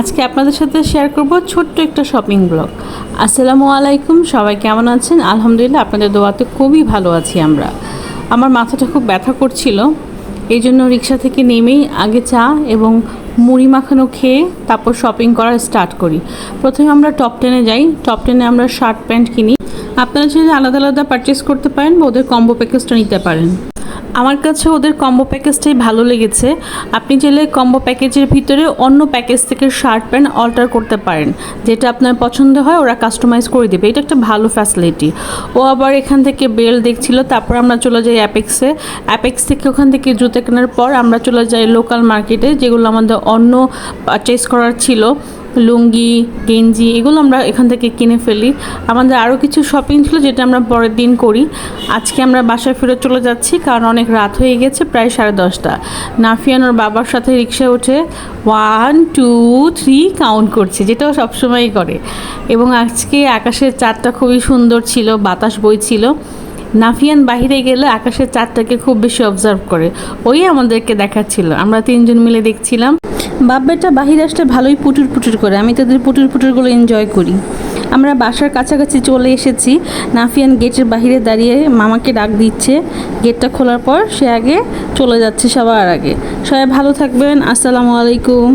আজকে আপনাদের সাথে শেয়ার করব ছোট্ট একটা শপিং ব্লগ আসসালামু আলাইকুম, সবাই কেমন আছেন? আলহামদুলিল্লাহ, আপনাদের দোয়াতে খুবই ভালো আছি আমরা। আমার মাথাটা খুব ব্যথা করছিল এই জন্য রিক্সা থেকে নেমেই আগে চা এবং মুড়ি মাখানো খেয়ে তারপর শপিং করা স্টার্ট করি। প্রথমে আমরা টপ টেনে যাই। টপ টেনে আমরা শার্ট প্যান্ট কিনি। আপনারা চাইলে আলাদা আলাদা পারচেস করতে পারেন বা ওদের কম্বো প্যাকেজটা নিতে পারেন। আমার কাছে ওদের কম্বো প্যাকেজটাই ভালো লেগেছে। আপনি চাইলে কম্বো প্যাকেজের ভিতরে অন্য প্যাকেজ থেকে শার্ট প্যান্ট অল্টার করতে পারেন। যেটা আপনার পছন্দ হয়, ওরা কাস্টমাইজ করে দেবে। এটা একটা ভালো ফ্যাসিলিটি ও আবার এখান থেকে বেল দেখছিল, তারপর আমরা চলে যাই অ্যাপেক্সে অ্যাপেক্স থেকে ওখান থেকে জুতো কেনার পর আমরা চলে যাই লোকাল মার্কেটে যেগুলো আমাদের অন্য পারচেস করার ছিল। লুঙ্গি, গেঞ্জি এগুলো আমরা এখান থেকে কিনে ফেলি। আমাদের আরও কিছু শপিং ছিল যেটা আমরা পরের দিন করি। আজকে আমরা বাসায় ফিরে চলে যাচ্ছি কারণ অনেক রাত হয়ে গেছে, প্রায় সাড়ে দশটা। নাফিয়ান ওর বাবার সাথে রিক্সা উঠে ওয়ান টু থ্রি কাউন্ট করছে, যেটাও সবসময়ই করে। এবং আজকে আকাশের চাঁদটা খুবই সুন্দর ছিল, বাতাস বইছিল। নাফিয়ান বাহিরে গেলে আকাশের চাঁদটাকে খুব বেশি অবজার্ভ করে। ওই আমাদেরকে দেখাচ্ছিল। আমরা তিনজন মিলে দেখছিলাম। বাব্বাটা বাহির আসলে ভালোই পুটুর পুটুর করে, আমি তাদের পুটুর পুটুরগুলো এনজয় করি। আমরা বাসার কাছাকাছি চলে এসেছি, নাফিয়ান গেটের বাহিরে দাঁড়িয়ে মামাকে ডাক দিচ্ছে। গেটটা খোলার পর সে আগে চলে যাচ্ছে সবার আগে। সবাই ভালো থাকবেন, আসসালামু আলাইকুম।